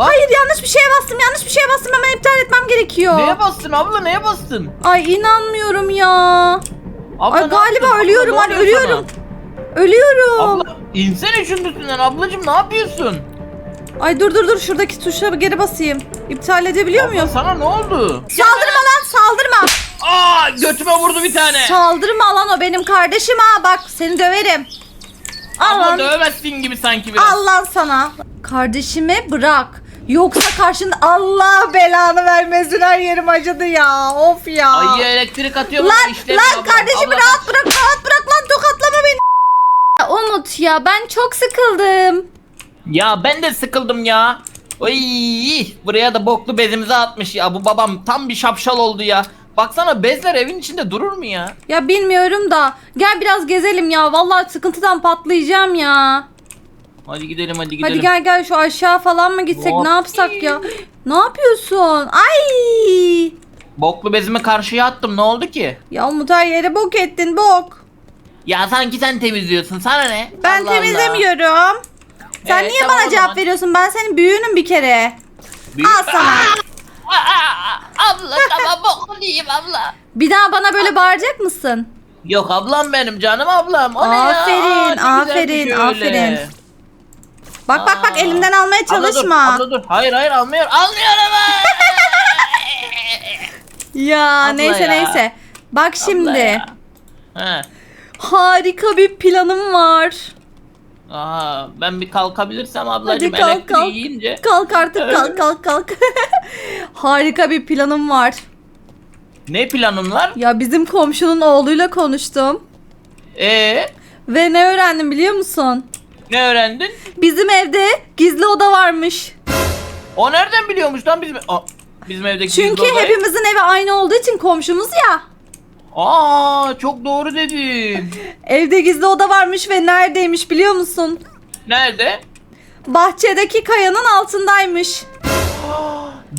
Hayır yanlış bir şeye bastım. Yanlış bir şeye bastım. Hemen iptal etmem gerekiyor. Neye bastın abla neye bastın? Ay inanmıyorum ya. Abla Ay ne galiba yaptın? ölüyorum. Abla, ne oluyor ölüyorum. Ölüyorum. Abla insene şunun üstünden ablacım ne yapıyorsun? Ay dur dur dur şuradaki tuşa geri basayım. İptal edebiliyor Abla, muyum? sana ne oldu? Saldırma lan saldırma. Aa götüme vurdu bir tane. Saldırma lan o benim kardeşim ha bak seni döverim. Al Abla lan. dövemezsin gibi sanki biraz. Al lan sana. Kardeşimi bırak. Yoksa karşında Allah belanı vermesin her yerim acıdı ya. Of ya. Ay elektrik atıyor lan lan Abla, rahat bırak rahat bırak lan tokatlama beni. Ya Umut ya ben çok sıkıldım. Ya ben de sıkıldım ya. Oy, buraya da boklu bezimizi atmış ya. Bu babam tam bir şapşal oldu ya. Baksana bezler evin içinde durur mu ya? Ya bilmiyorum da gel biraz gezelim ya. Vallahi sıkıntıdan patlayacağım ya. Hadi gidelim hadi gidelim. Hadi gel gel şu aşağı falan mı gitsek Hop. ne yapsak ya? Ne yapıyorsun? Ay! Boklu bezimi karşıya attım ne oldu ki? Ya Umut her yere bok ettin bok. Ya sanki sen temizliyorsun sana ne? Ben Allah Allah. temizlemiyorum. Sen Evet, niye tamam bana o cevap zaman. veriyorsun? Ben senin büyüğünüm bir kere. Büyük- Al sana. Aa, aa, abla tamam boklu diyeyim abla. Bir daha bana böyle bağıracak mısın? Yok ablam benim canım ablam. O ne ya? Aferin, aferin, öyle. aferin. Bak bak bak Aa. elimden almaya çalışma. Abla dur, abla dur. Hayır hayır almıyor. Almıyor ama. Ya Abla neyse ya. neyse. Bak Abla şimdi. ya. He. Harika bir planım var. Aa, ben bir kalkabilirsem ablacığım Hadi kalk elektriği kalk. yiyince. Kalk artık kalk kalk kalk. Harika bir planım var. Ne planın var? Ya bizim komşunun oğluyla konuştum. Ee, Ve ne öğrendim biliyor musun? Ne öğrendin? Bizim evde gizli oda varmış. O nereden biliyormuş lan bizim Aa, bizim evdeki Çünkü gizli odayı? hepimizin evi aynı olduğu için komşumuz ya. Aa, çok doğru dedin. Evde gizli oda varmış ve neredeymiş biliyor musun? Nerede? Bahçedeki kayanın altındaymış.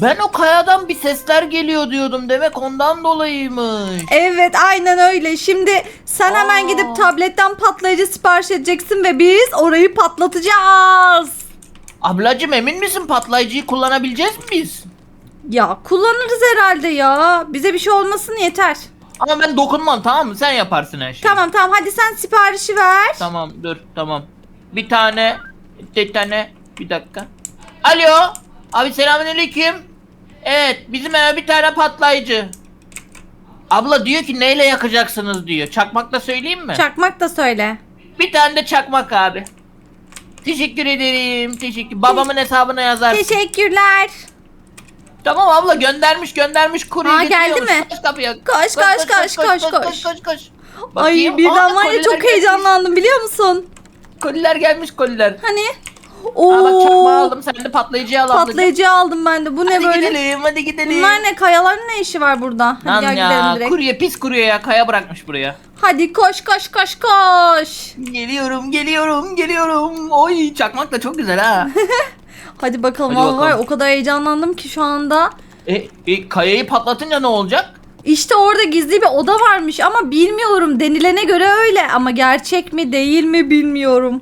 Ben o kayadan bir sesler geliyor diyordum. Demek ondan dolayıymış. Evet aynen öyle. Şimdi sen hemen Aa. gidip tabletten patlayıcı sipariş edeceksin ve biz orayı patlatacağız. Ablacım emin misin patlayıcıyı kullanabileceğiz mi biz? Ya kullanırız herhalde ya. Bize bir şey olmasın yeter. Ama ben dokunmam tamam mı? Sen yaparsın her şeyi. Tamam tamam hadi sen siparişi ver. Tamam dur tamam. Bir tane bir tane bir dakika. Alo. Abi selamünaleyküm. Evet bizim eve bir tane patlayıcı. Abla diyor ki neyle yakacaksınız diyor. Çakmakla söyleyeyim mi? Çakmak da söyle. bir tane de çakmak abi. Teşekkür ederim. Teşekkür. Babamın hesabına yazar. Teşekkürler. Tamam abla göndermiş göndermiş kurye Aa, geldi getiriyormuş. mi? Koş kapıya. Koş, koş, koş, koş, koş. koş, koş, koş. Ay Bakayım. birden Aa, var ya koliler çok gelmiş. heyecanlandım biliyor musun? Koliler gelmiş koliler. Hani? Aa bak çakmağı Oo. aldım sen de patlayıcıyı al ablacığım. Patlayıcı aldım ben de. Bu ne Hadi böyle? gidelim hadi gidelim. Bunlar ne? Kayaların ne işi var burada? Hadi Lan gel ya gidelim direkt. kurye pis kurye ya kaya bırakmış buraya. Hadi koş koş koş koş. Geliyorum geliyorum geliyorum. Oy çakmak da çok güzel ha. Hadi bakalım. Hadi Vallahi var ya, bakalım. o kadar heyecanlandım ki şu anda. e, e, kayayı patlatınca ne olacak? İşte orada gizli bir oda varmış ama bilmiyorum. Denilene göre öyle ama gerçek mi değil mi bilmiyorum.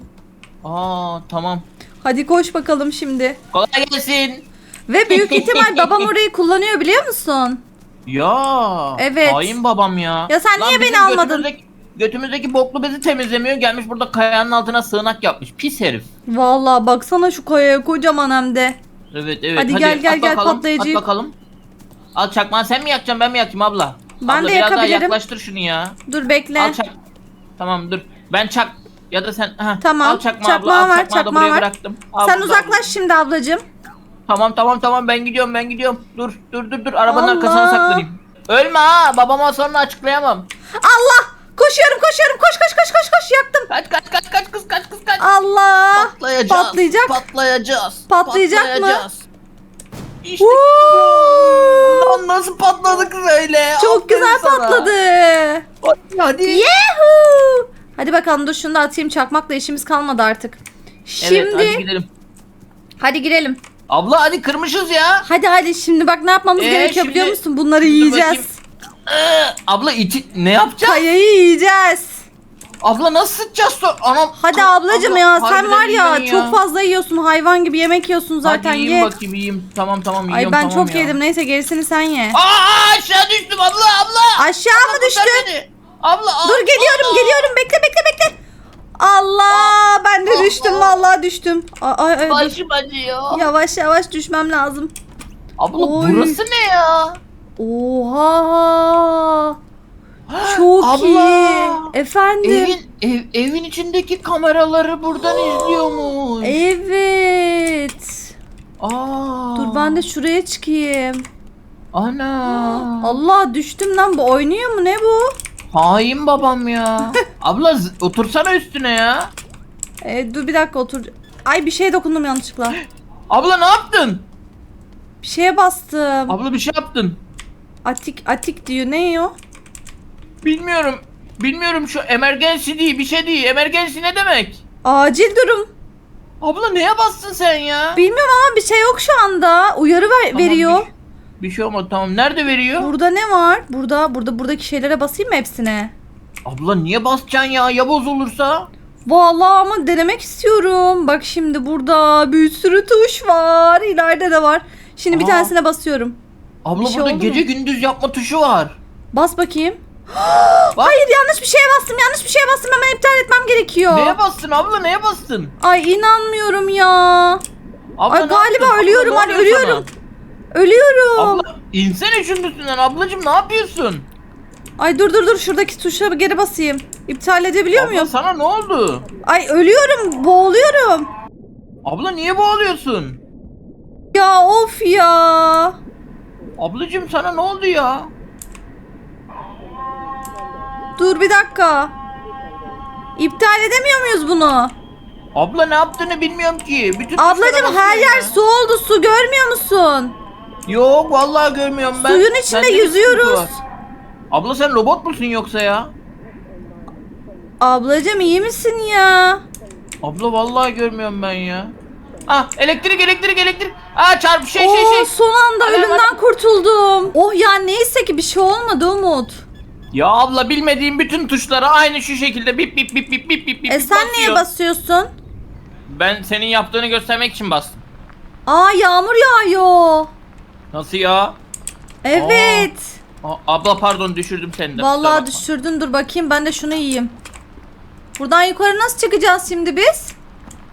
Aa tamam. Hadi koş bakalım şimdi. Kolay gelsin. Ve büyük ihtimal babam orayı kullanıyor biliyor musun? Ya. Evet. Hain babam ya. Ya sen niye beni almadın? Götümüzdeki, götümüzdeki boklu bezi temizlemiyor. Gelmiş burada kayanın altına sığınak yapmış. Pis herif. Vallahi baksana şu kayaya kocaman hem de. Evet evet. Hadi gel, gel, at gel, bakalım, patlayıcıyı. At bakalım. Al çakmağı sen mi yakacaksın ben mi yakayım abla? Ben abla, de biraz yakabilirim. daha yaklaştır şunu ya. Dur bekle. Al çak. Tamam dur. Ben çak. Ya da sen. Heh, Tamam, Al çakmağı çakmağı abla. Al ver, çakmağı da çakmağı buraya ver. bıraktım. Al Sen burada, uzaklaş şimdi ablacığım. Tamam tamam tamam ben gidiyorum ben gidiyorum. Dur dur dur dur arabanın Allah. arkasına saklanayım. Ölme ha babama sonra açıklayamam. Allah! Koşuyorum koşuyorum koş koş koş koş koş yaktım. Kaç kaç kaç kaç kız kaç kız kaç. Allah! Patlayacağız. Patlayacak. Patlayacağız. Patlayacak mı? Patlayacağız. İşte Woo! Lan nasıl patladık böyle? Çok Aferin güzel sana. patladı. Hadi, Hadi. Yahoo! Hadi bakalım dur şunu da atayım çakmakla işimiz kalmadı artık. Şimdi Evet hadi gidelim. hadi girelim. Abla hadi kırmışız ya. Hadi hadi şimdi bak ne yapmamız Ee, gerekiyor şimdi- biliyor musun? Bunları Dur yiyeceğiz. Ee, abla içi ne yapacağız? Kayayı yiyeceğiz. Abla nasıl sıçacağız sonra? Anam. Hadi Abla, ablacım ya sen harbiden var ya, yiyorsun çok fazla yiyorsun hayvan gibi yemek yiyorsun zaten Hadi yiyeyim ye. bakayım yiyeyim. Tamam tamam Ay yiyorum ben tamam çok ya. yedim neyse gerisini sen ye. Aa aşağı düştüm abla abla. Aşağı mı Abla, kurtar düştün? beni. Abla. Dur geliyorum geliyorum. Düştüm vallahi düştüm. Ay, ay, ay. Başım acıyor. Yavaş yavaş düşmem lazım. Abla Oy. burası ne ya? Oha. Çok Abla. iyi. Efendim. Evin ev, evin içindeki kameraları buradan izliyormuş. Evet. Aa. Dur ben de şuraya çıkayım. Ana. Allah düştüm lan bu oynuyor mu ne bu? Hain babam ya. Abla otursana üstüne ya. E, dur bir dakika otur. Ay bir şeye dokundum yanlışlıkla. Abla ne yaptın? Bir şeye bastım. Abla bir şey yaptın. Atik atik diyor ne o? Bilmiyorum. Bilmiyorum şu emergency değil bir şey değil. Emergency ne demek? Acil durum. Abla neye bastın sen ya? Bilmiyorum ama bir şey yok şu anda. Uyarı ver- Tamam, veriyor. Bir, bir şey olmadı tamam. Nerede veriyor? Burada ne var? Burada burada buradaki şeylere basayım mı hepsine? Abla niye basacaksın ya? Ya bozulursa? Vallahi ama denemek istiyorum. Bak şimdi burada bir sürü tuş var. İleride de var. Şimdi bir Aa. tanesine basıyorum. Abla Bir şey burada oldu gece mu? gündüz yapma tuşu var. Bas bakayım. Bak. Hayır yanlış bir şeye bastım. Yanlış bir şeye bastım. Hemen iptal etmem gerekiyor. Neye bastın abla neye bastın? Ay inanmıyorum ya. Abla Ay ne galiba yaptın? Abla, ölüyorum, ne hani oluyor ölüyorum. Ölüyorum. sana? Abla insene şunun üstünden ablacım ne yapıyorsun? Ay dur dur dur şuradaki tuşa geri basayım. İptal edebiliyor Abla muyum? sana ne oldu? Ay ölüyorum. Boğuluyorum. Abla niye boğuluyorsun? Ya of ya. Ablacım sana ne oldu ya? Dur bir dakika. İptal edemiyor muyuz bunu? Abla ne yaptığını bilmiyorum ki. Bütün Ablacım tuşlara her yer basıyorum su oldu. Su görmüyor musun? Yok vallahi görmüyorum ben. Suyun içinde yüzüyoruz. var. Abla sen robot musun yoksa ya? Ablacım iyi misin ya? Abla vallahi görmüyorum ben ya. Ah elektrik elektrik elektrik. Aa çarp şey Oo, şey şey. son anda Alarm, ölümden alarm. kurtuldum. Oh ya neyse ki bir şey olmadı Umut. Ya abla bilmediğim bütün tuşlara aynı şu şekilde bip bip bip bip bip bip bip E sen niye basıyor. basıyorsun? Ben senin yaptığını göstermek için bastım. Aa yağmur yağıyor. Nasıl ya? Evet. Aa, abla pardon düşürdüm seni de. kusura Vallahi bakma. düşürdün dur bakayım ben de şunu yiyeyim. Buradan yukarı nasıl çıkacağız şimdi biz?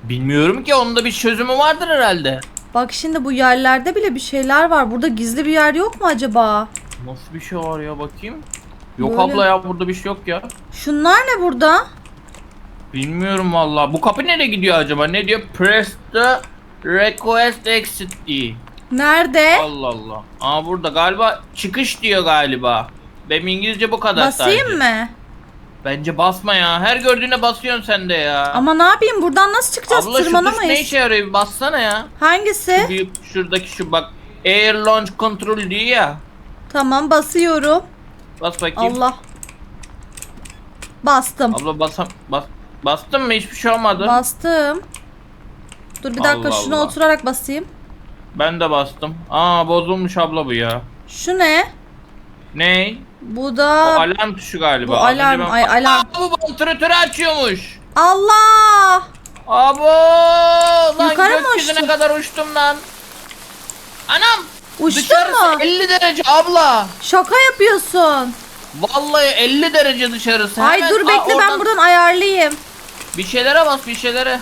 Bilmiyorum ki onun da bir çözümü vardır herhalde. Bak şimdi bu yerlerde bile bir şeyler var. Burada gizli bir yer yok mu acaba? Nasıl bir şey var ya bakayım. Yok Böyle. abla ya burada bir şey yok ya. Şunlar ne burada? Bilmiyorum vallahi. Bu kapı nereye gidiyor acaba? Ne diyor? Press the request exit diye. Nerede? Allah Allah. Aa burada galiba çıkış diyor galiba. Benim İngilizce bu kadar Basayım sadece. mı? Bence basma ya. Her gördüğüne basıyorsun sen de ya. Ama ne yapayım buradan nasıl çıkacağız? Abla şu tuş ne Tırmanamayız. işe yarıyor? Bir bassana ya. Hangisi? Büyük şuradaki şu bak. Air launch control diyor ya. Tamam basıyorum. Bas bakayım. Allah. Bastım. Abla basam bas bastın mı? Hiçbir şey olmadı. Bastım. Dur bir dakika Allah şuna Allah. oturarak basayım. Ben de bastım. Aa bozulmuş abla bu ya. Şu ne? Ne? Bu O da alarm tuşu galiba. Bu alarm, ay, alarm. Aa, bu vantilatörü açıyormuş. Allah! Abo! Lan Yukarı mı gökyüzüne uçtu? kadar uçtum lan. Anam! Uçtu dışarısı mu? 50 derece abla. Şaka yapıyorsun. Vallahi 50 derece dışarısı. Ay Hemen- dur Aa, bekle ben oradan buradan ayarlayayım. Bir şeylere bas bir şeylere.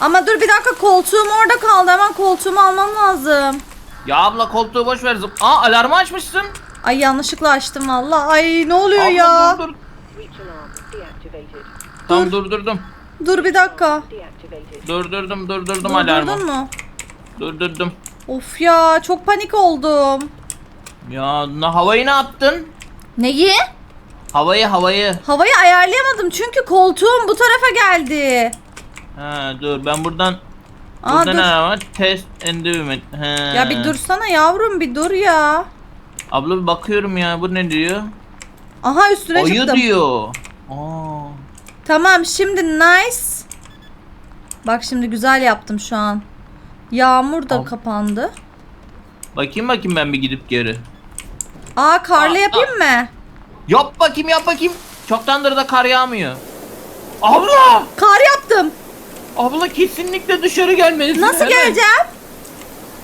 Ama dur bir dakika koltuğum orada kaldı. Hemen koltuğumu almam lazım. Ya abla koltuğu boş ver. zıp- Aa alarmı açmışsın. Ay yanlışlıkla açtım valla. Ay ne oluyor Abla ya? dur dur. Breach alarm deactivated. Durdurdum. Dur bir dakika. Deactivated. Durdurdum durdurdum alarmı. Durdurdun mu? Durdurdum. Of ya çok panik oldum. Ya na, havayı ne yaptın? Neyi? Havayı havayı. Havayı ayarlayamadım çünkü koltuğum bu tarafa geldi. Ha dur ben buradan Aa Burada dur. ne var? Test environment. He. Ya bir dursana yavrum bir dur ya. Abla bir bakıyorum ya bu ne diyor? Aha üstüne Ayı çıktım. diyor. Aa. Tamam şimdi nice. Bak şimdi güzel yaptım şu an. Yağmur da Al. kapandı. Bakayım bakayım ben bir gidip geri. Aa karlı Aa, yapayım mı? Yap bakayım yap bakayım. Çoktandır da kar yağmıyor. Abla! Kar yaptım. Abla kesinlikle dışarı gelmelisin. Nasıl hemen. geleceğim?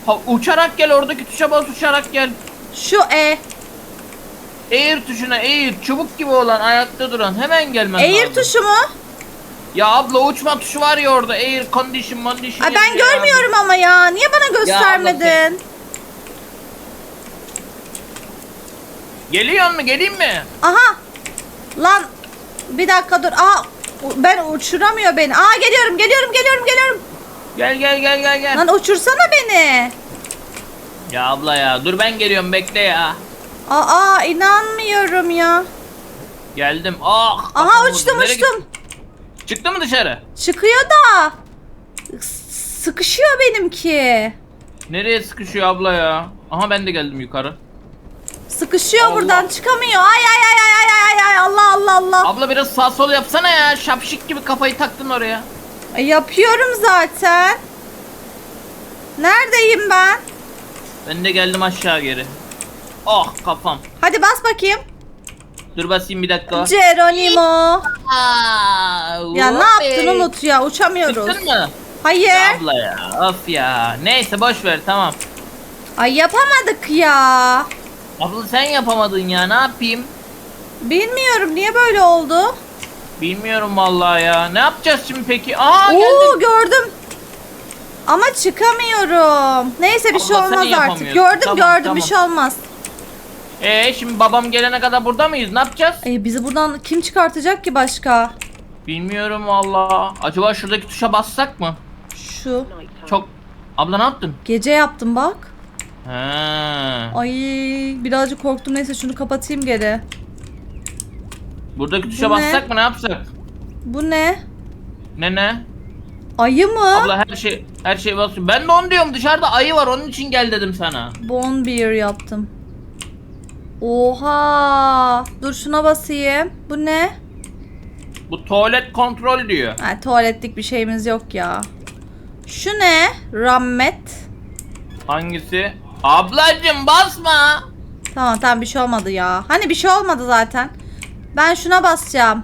Ha, uçarak gel oradaki tuşa bas uçarak gel. Şu E. Air tuşuna Air çubuk gibi olan ayakta duran hemen gelmen Air lazım. tuşu mu? Ya abla uçma tuşu var ya orada Air condition condition. Ay ben yazıyor abi. görmüyorum ama ya. Niye bana göstermedin? Geliyor mu geleyim mi? Aha. Lan bir dakika dur. Aa ben uçuramıyor beni. Aa geliyorum geliyorum geliyorum geliyorum. Gel gel gel gel gel. Lan uçursana beni. Ya abla ya dur ben geliyorum bekle ya. Aa inanmıyorum ya. Geldim. Ah. Aha uçtum Nereye uçtum. gittin? Çıktı mı dışarı? Çıkıyor da. S- Sıkışıyor benimki. Nereye sıkışıyor abla ya? Aha ben de geldim yukarı. Sıkışıyor Allah. buradan çıkamıyor. Ay ay ay ay ay ay ay Allah Allah Allah. Abla biraz sağ sol yapsana ya. Şapşik gibi kafayı taktın oraya. Ay, Yapıyorum zaten. Neredeyim ben? Ben de geldim aşağı geri. Ah kafam. Hadi bas bakayım. Dur basayım bir dakika. Geronimo. Ya ne yaptın unut ya uçamıyoruz. Çıktın mı? Hayır. Ya abla ya. Of ya. Neyse boş ver tamam. Ay yapamadık ya. Abla sen yapamadın ya ne yapayım? Bilmiyorum niye böyle oldu. Bilmiyorum vallahi ya. Ne yapacağız şimdi peki? Aa Oo gördüm. Ama çıkamıyorum. Neyse bir şey Abla, sen olmaz artık. yapamıyorsun. Gördüm Tamam, gördüm tamam. bir şey olmaz. Ee şimdi babam gelene kadar burada mıyız? Ne yapacağız? Ay bizi buradan kim çıkartacak ki başka? Bilmiyorum vallahi. Acaba şuradaki tuşa bassak mı? Şu. Çok... Abla ne yaptın? Gece yaptım bak. He. Ay birazcık korktum neyse şunu kapatayım geri. Buradaki tuşa Bu ne? bassak mı ne yapsak? Bu ne? Ne ne? Ayı mı? Abla her şey her şey basıyor. Ben de onu diyorum dışarıda ayı var onun için gel dedim sana. Bone beer yaptım. Oha! Dur şuna basayım. Bu ne? Bu tuvalet kontrol diyor. Ha, tuvaletlik bir şeyimiz yok ya. Şu ne? Rammet. Hangisi? Ablacım basma. Tamam tamam bir şey olmadı ya. Hani bir şey olmadı zaten. Ben şuna basacağım.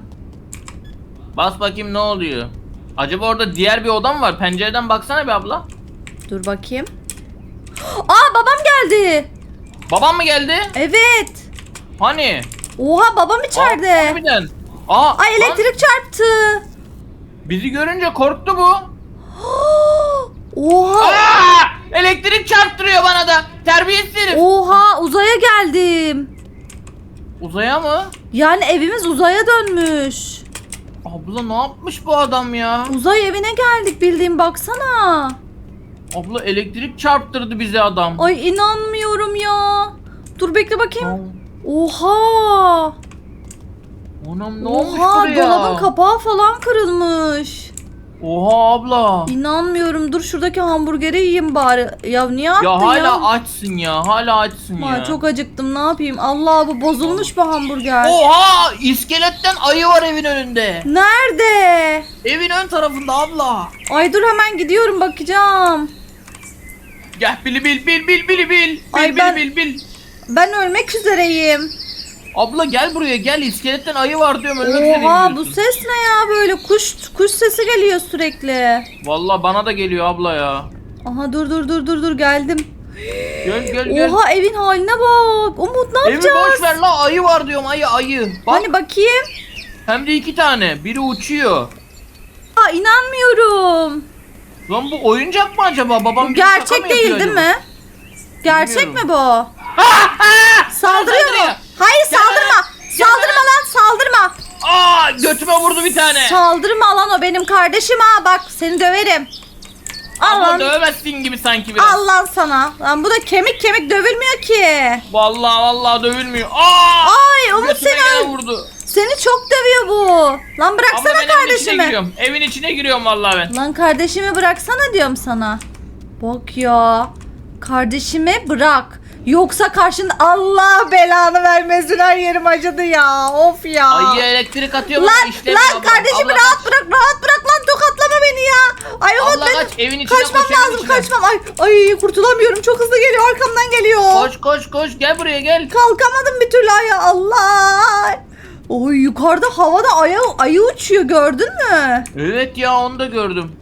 Bas bakayım ne oluyor. Acaba orada diğer bir oda mı var? Pencereden baksana bir abla. Dur bakayım. Aa babam geldi. Babam mı geldi? Evet. Hani? Oha babam Aa, içeride. harbiden. Aa, Ay lan elektrik çarptı. bizi görünce korktu bu. Oha. Aa! Elektrik çarptırıyor bana da. Terbiyesiz herif. Oha uzaya geldim. Uzaya mı? Yani evimiz uzaya dönmüş. Abla ne yapmış bu adam ya? Uzay evine geldik bildiğin baksana. Abla elektrik çarptırdı bize adam. Ay inanmıyorum ya. Dur bekle bakayım. Oha. Anam ne olmuş Oha buraya? dolabın kapağı falan kırılmış. Oha abla. İnanmıyorum. Dur şuradaki hamburgeri yiyeyim bari. Ya niye attın Ya ya? hala açsın ya. Hala açsın Ay, ya. çok acıktım. Ne yapayım? Allah bu bozulmuş bu hamburger. Oha! İskeletten ayı var evin önünde. Nerede? Evin ön tarafında abla. Ay dur hemen gidiyorum bakacağım. Gel bil bil bil bil bil. Bil Ay, bil ben- bil bil. Ben ölmek üzereyim. Abla gel buraya gel. İskeletten ayı var diyorum ölmek üzereyim Oha bu diyorsun. ses ne ya böyle kuş kuş sesi geliyor sürekli. Vallahi bana da geliyor abla ya. Aha dur dur dur dur dur geldim. Gel gel gel. Oha evin haline bak. Umut ne Evi yapacağız? boş ver la ayı var diyorum ayı ayı. Bak Hani bakayım. hem de iki tane. Biri uçuyor. Aa inanmıyorum. Lan bu oyuncak mı acaba? Babam Bu bize şaka mı gerçek değil yapıyor değil acaba? mi? Gerçek mi bu? Saldırıyor mu? saldırıyor. Hayır saldırma. Saldırma lan saldırma. Aa götüme vurdu bir tane. Saldırma lan o benim kardeşim ha bak seni döverim. Al Abla lan. dövemezsin gibi sanki biraz. Al lan sana. Lan bu da kemik kemik dövülmüyor ki. Vallahi vallahi dövülmüyor. Aa! Ay Umut Götüme seni gene öl- vurdu. Seni çok dövüyor bu. Lan Abla bıraksana ben evin içine kardeşimi. giriyorum. Evin içine giriyorum vallahi ben. Lan kardeşimi bıraksana diyorum sana. Bak ya. Kardeşimi bırak. Yoksa karşında Allah belanı vermesin her yerim acıdı ya. Of ya. Ayı elektrik atıyor bana Lan işlemiyor lan Abla rahat kaç. bırak rahat bırak lan tokatlama beni ya. Ay benim kaç, evin içine kaçmam koş, lazım içine. kaçmam. Ay, ay kurtulamıyorum çok hızlı geliyor arkamdan geliyor. Koş koş koş gel buraya gel. Kalkamadım bir türlü ay Allah. Oy yukarıda havada ayı, ayı uçuyor gördün mü? Evet ya onu da gördüm.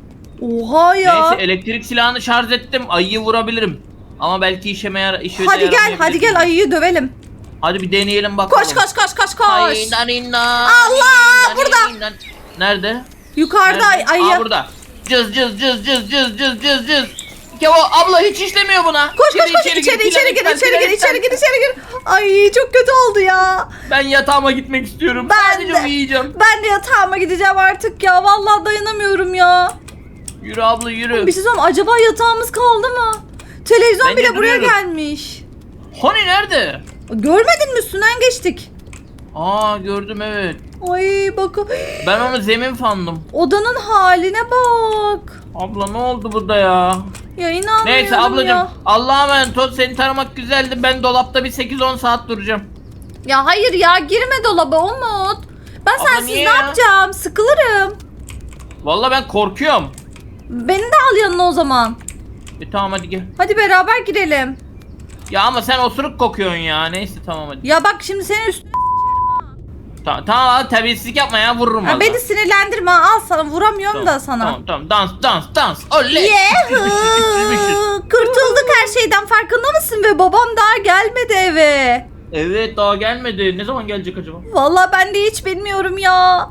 Oha ya. Neyse elektrik silahını şarj ettim. Ayıyı vurabilirim. Ama belki işeme yara işe de hadi gel yaramayabilir. hadi gel ayıyı dövelim. Hadi bir deneyelim bakalım. Koş koş koş koş koş. Aynen, inan, Allah, inan, burada. inan. Nerede? Yukarıda Nerede? ayı. Aa burada. Cız cız cız cız cız cız cız cız. Ya o abla hiç işlemiyor buna. Koş koş koş içeri içeri gir içeri gir içeri gir içeri gir. Ay çok kötü oldu ya. Ben yatağıma gitmek istiyorum. Ben Sadece de. uyuyacağım. Ben de yatağıma gideceğim artık ya. Vallahi dayanamıyorum ya. Yürü abla yürü. Bir şey söyleyeyim acaba yatağımız kaldı mı? Televizyon Bence bile buraya duruyoruz. gelmiş. Hani nerede? Görmedin mi üstünden geçtik. Aa gördüm evet. Ay bakın. Ben onu zemin fandım. Odanın haline bak. Abla ne oldu burada ya? Ya inanmıyorum Neyse ablacım ya. Allah'a emanet ol seni taramak güzeldi. Ben dolapta bir 8-10 saat duracağım. Ya hayır ya girme dolaba Umut. Ben Abla sensiz niye ne ya? yapacağım? Sıkılırım. Vallahi ben korkuyorum. Beni de al yanına o zaman. E tamam hadi gel. Hadi beraber girelim. Ya ama sen osuruk kokuyorsun ya. Neyse tamam hadi. Ya bak şimdi senin üstüne Ta tamam hadi terbiyesizlik yapma ya vururum valla. beni sinirlendirme. Al sana vuramıyorum Tamam, da sana. Tamam tamam dans dans dans. Oley. Yehuu! Kurtulduk her şeyden farkında mısın ve babam daha gelmedi eve. Evet daha gelmedi. Ne zaman gelecek acaba? Vallahi ben de hiç bilmiyorum ya.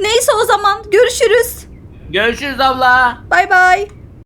Neyse o zaman görüşürüz. Görüşürüz abla. Bay bay.